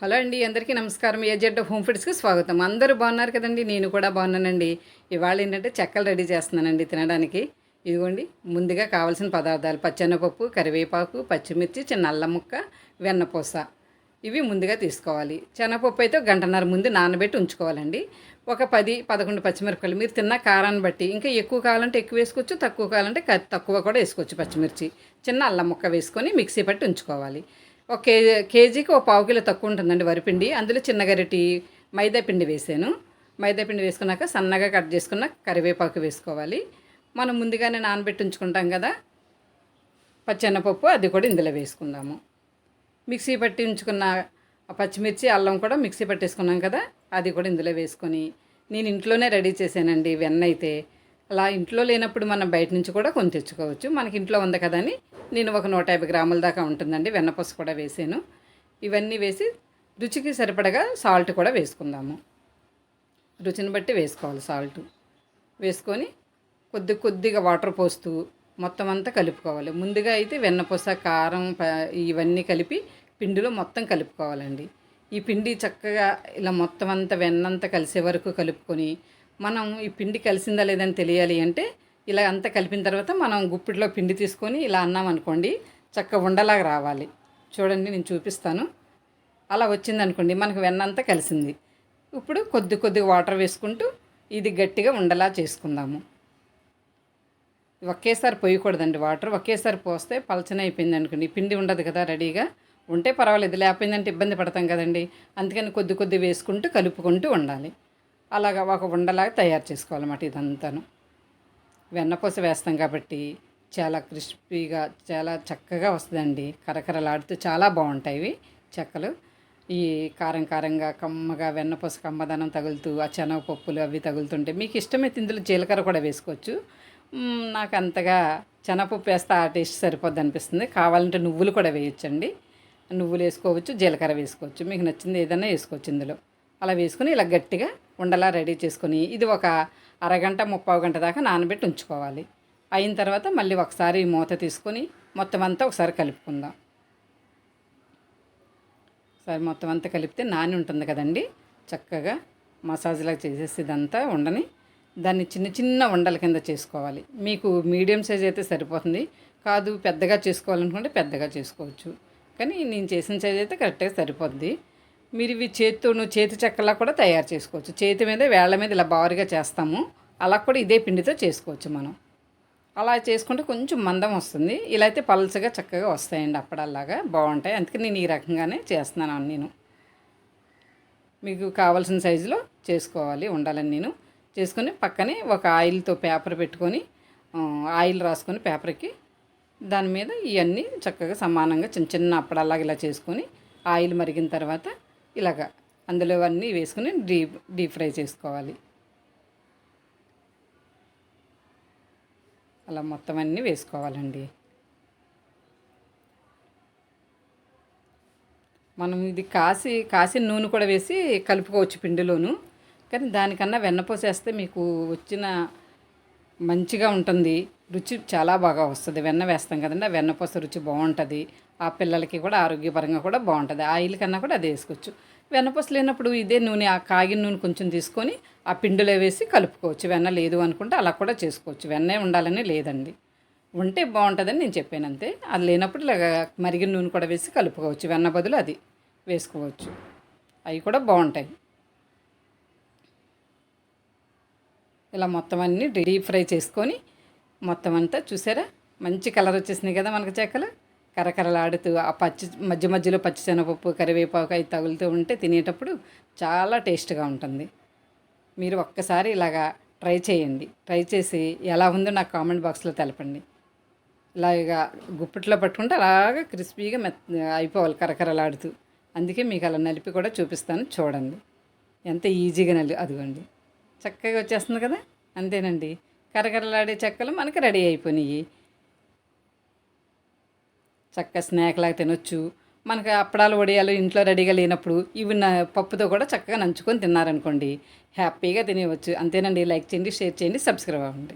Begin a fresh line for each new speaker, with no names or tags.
Hello అండి అందరికీ నమస్కారం. ఏజెడ్ హోమ్ ఫుడ్స్కి స్వాగతం. అందరూ బాగున్నారు కదండి? నేను కూడా బాగున్నానండి. ఇవాళ ఏంటంటే చెక్కలు రెడీ చేస్తున్నానండి తినడానికి. ఇదిగోండి ముందుగా కావాల్సిన పదార్థాలు పచ్చెనపప్పు కరివేపాకు పచ్చిమిర్చి చిన్న అల్లం ముక్క వెన్నపూస. ఇవి ముందుగా తీసుకోవాలి. శనగపప్పు అయితే గంటన్నర ముందు నానబెట్టి ఉంచుకోవాలండి. ఒక పది పదకొండు పచ్చిమిరపకాయలు. మీరు తిన్న కారాన్ని బట్టి ఇంకా ఎక్కువ కావాలంటే ఎక్కువ వేసుకోవచ్చు తక్కువ కావాలంటే తక్కువ కూడా వేసుకోవచ్చు పచ్చిమిర్చి. చిన్న అల్లం ముక్క వేసుకొని మిక్సీ పట్టి ఉంచుకోవాలి. ఒక కేజీ కేజీకి ఒక పావు కిలో తక్కువ ఉంటుందండి వరిపిండి. అందులో చిన్న గరిటి మైదా పిండి వేసాను. మైదా పిండి వేసుకున్నాక సన్నగా కట్ చేసుకున్న కరివేపాకు వేసుకోవాలి. మనం ముందుగానే నానబెట్టి ఉంచుకుంటాం కదా పచ్చెన్నపప్పు అది కూడా ఇందులో వేసుకుందాము. మిక్సీ పట్టి ఉంచుకున్న పచ్చిమిర్చి అల్లం కూడా మిక్సీ పట్టేసుకున్నాం కదా అది కూడా ఇందులో వేసుకొని నేను ఇంట్లోనే రెడీ చేశానండి వెన్న అయితే. అలా ఇంట్లో లేనప్పుడు మనం బయట నుంచి కూడా కొని తెచ్చుకోవచ్చు. మనకి ఇంట్లో ఉంది కదా అని నేను ఒక నూట యాభై గ్రాముల దాకా ఉంటుందండి. వెన్నపూస కూడా వేసాను. ఇవన్నీ వేసి రుచికి సరిపడగా సాల్ట్ కూడా వేసుకుందాము. రుచిని బట్టి వేసుకోవాలి సాల్ట్. వేసుకొని కొద్ది కొద్దిగా వాటర్ పోస్తూ మొత్తం అంతా కలుపుకోవాలి. ముందుగా అయితే వెన్నపూస కారం ఇవన్నీ కలిపి పిండిలో మొత్తం కలుపుకోవాలండి. ఈ పిండి చక్కగా ఇలా మొత్తం అంతా వెన్నంతా కలిసే వరకు కలుపుకొని మనం ఈ పిండి కలిసిందా లేదని తెలియాలి అంటే ఇలా అంతా కలిపిన తర్వాత మనం గుప్పిట్లో పిండి తీసుకొని ఇలా అన్నాం అనుకోండి చక్క ఉండలాగా రావాలి. చూడండి నేను చూపిస్తాను. అలా వచ్చిందనుకోండి మనకు వెన్నంతా కలిసింది. ఇప్పుడు కొద్ది కొద్దిగా వాటర్ వేసుకుంటూ ఇది గట్టిగా ఉండలా చేసుకుందాము. ఒకేసారి పోయకూడదండి వాటర్. ఒకేసారి పోస్తే పలచన అయిపోయింది అనుకోండి పిండి ఉండదు కదా రెడీగా. ఉంటే పర్వాలేదు లేకపోయిందంటే ఇబ్బంది పడతాం కదండి. అందుకని కొద్ది కొద్ది వేసుకుంటూ కలుపుకుంటూ ఉండాలి. అలాగా ఒక ఉండలాగా తయారు చేసుకోవాలన్నమాట ఇదంతాను. వెన్నపూస వేస్తాం కాబట్టి చాలా క్రిస్పీగా చాలా చక్కగా వస్తుందండి. కరకరలాడుతూ చాలా బాగుంటాయి ఇవి చెక్కలు. ఈ కారం కారంగా కమ్మగా వెన్నపూస కమ్మదనం తగులుతూ ఆ శనగపప్పులు అవి తగులుతుంటే మీకు ఇష్టమైతే ఇందులో జీలకర్ర కూడా వేసుకోవచ్చు. నాకు అంతగా శనగపప్పు వేస్తే ఆ టేస్ట్ సరిపోద్ది అనిపిస్తుంది. కావాలంటే నువ్వులు కూడా వేయొచ్చండి. నువ్వులు వేసుకోవచ్చు జీలకర్ర వేసుకోవచ్చు. మీకు నచ్చింది ఏదైనా వేసుకోవచ్చు ఇందులో. అలా వేసుకొని ఇలా గట్టిగా ఉండలా రెడీ చేసుకొని ఇది ఒక అరగంట ముప్పావు గంట దాకా నానబెట్టి ఉంచుకోవాలి. అయిన తర్వాత మళ్ళీ ఒకసారి మూత తీసుకొని మొత్తం అంతా ఒకసారి కలుపుకుందాం. ఒకసారి మొత్తం అంతా కలిపితే నాని ఉంటుంది కదండి. చక్కగా మసాజ్లాగా చేసేసి ఇదంతా ఉండని దాన్ని చిన్న చిన్న ఉండల కింద చేసుకోవాలి. మీకు మీడియం సైజ్ అయితే సరిపోతుంది. కాదు పెద్దగా చేసుకోవాలనుకుంటే పెద్దగా చేసుకోవచ్చు. కానీ నేను చేసిన సైజ్ అయితే కరెక్ట్గా సరిపోద్ది. మీరు ఇవి చేతితోను చేతి చెక్కలా కూడా తయారు చేసుకోవచ్చు. చేతి మీద వేళ్ళ మీద ఇలా బారుగా చేస్తాము. అలా కూడా ఇదే పిండితో చేసుకోవచ్చు మనం. అలా చేసుకుంటే కొంచెం మందం వస్తుంది. ఇలా అయితే పల్చగా చక్కగా వస్తాయండి అప్పడల్లాగా. బాగుంటాయి. అందుకే నేను ఈ రకంగానే చేస్తున్నాను నేను మీకు కావాల్సిన సైజులో చేసుకోవాలి ఉండాలని నేను. చేసుకొని పక్కనే ఒక ఆయిల్తో పేపర్ పెట్టుకొని ఆయిల్ రాసుకొని పేపర్కి దాని మీద ఇవన్నీ చక్కగా సమానంగా చిన్న చిన్న అప్పడల్లాగా ఇలా చేసుకొని ఆయిల్ మరిగిన తర్వాత ఇలాగా అందులో అన్నీ వేసుకొని డీప్ డీప్ ఫ్రై చేసుకోవాలి. అలా మొత్తం అన్నీ వేసుకోవాలండి. మనం ఇది కాసి కాసిన నూనె కూడా వేసి కలుపుకోవచ్చు పిండిలోను. కానీ దానికన్నా వెన్నపూసేస్తే మీకు వచ్చిన మంచిగా ఉంటుంది. రుచి చాలా బాగా వస్తుంది. వెన్న వేస్తాం కదండి ఆ వెన్నపూస రుచి బాగుంటుంది. ఆ పిల్లలకి కూడా ఆరోగ్యపరంగా కూడా బాగుంటుంది. ఆయిల్ కన్నా కూడా అది వేసుకోవచ్చు. వెన్నపూస లేనప్పుడు ఇదే నూనె ఆ కాగిన నూనె కొంచెం తీసుకొని ఆ పిండిలో వేసి కలుపుకోవచ్చు. వెన్న లేదు అనుకుంటే అలా కూడా చేసుకోవచ్చు. వెన్నే ఉండాలని లేదండి. ఉంటే బాగుంటుందని నేను చెప్పాను అంతే. అది లేనప్పుడు ఇలాగ మరిగిన నూనె కూడా వేసి కలుపుకోవచ్చు. వెన్న బదులు అది వేసుకోవచ్చు. అవి కూడా బాగుంటాయి. ఇలా మొత్తం అన్నీ డీప్ ఫ్రై చేసుకొని మొత్తం అంతా చూసారా? మంచి కలర్ వచ్చేసినాయి కదా మనకు చెక్కలు కరకరలాడుతూ ఆ పచ్చి మధ్య మధ్యలో పచ్చి శనగపప్పు కరివేపాకు అవి తగులుతూ ఉంటే తినేటప్పుడు చాలా టేస్ట్గా ఉంటుంది. మీరు ఒక్కసారి ఇలాగా ట్రై చేయండి. ట్రై చేసి ఎలా ఉందో నాకు కామెంట్ బాక్స్లో తెలపండి. ఇలాగా గుప్పిట్లో పట్టుకుంటే అలాగా క్రిస్పీగా మెత్ అయిపోవాలి కరకరలాడుతూ. అందుకే మీకు అలా నలిపి కూడా చూపిస్తాను చూడండి. ఎంత ఈజీగా నలి అదిగోండి. చక్కగా వచ్చేస్తుంది కదా? అంతేనండి. కరకరలాడే చెక్కలు మనకి రెడీ అయిపోయినాయి. చక్క స్నాక్ లాగా తినొచ్చు. మనకి అప్పడాలు వడియాలు ఇంట్లో రెడీగా లేనప్పుడు ఇవి నా పప్పుతో కూడా చక్కగా నంచుకొని తిన్నారనుకోండి. హ్యాపీగా తినేవచ్చు అంతేనండి. లైక్ చేయండి షేర్ చేయండి సబ్స్క్రైబ్ అవ్వండి.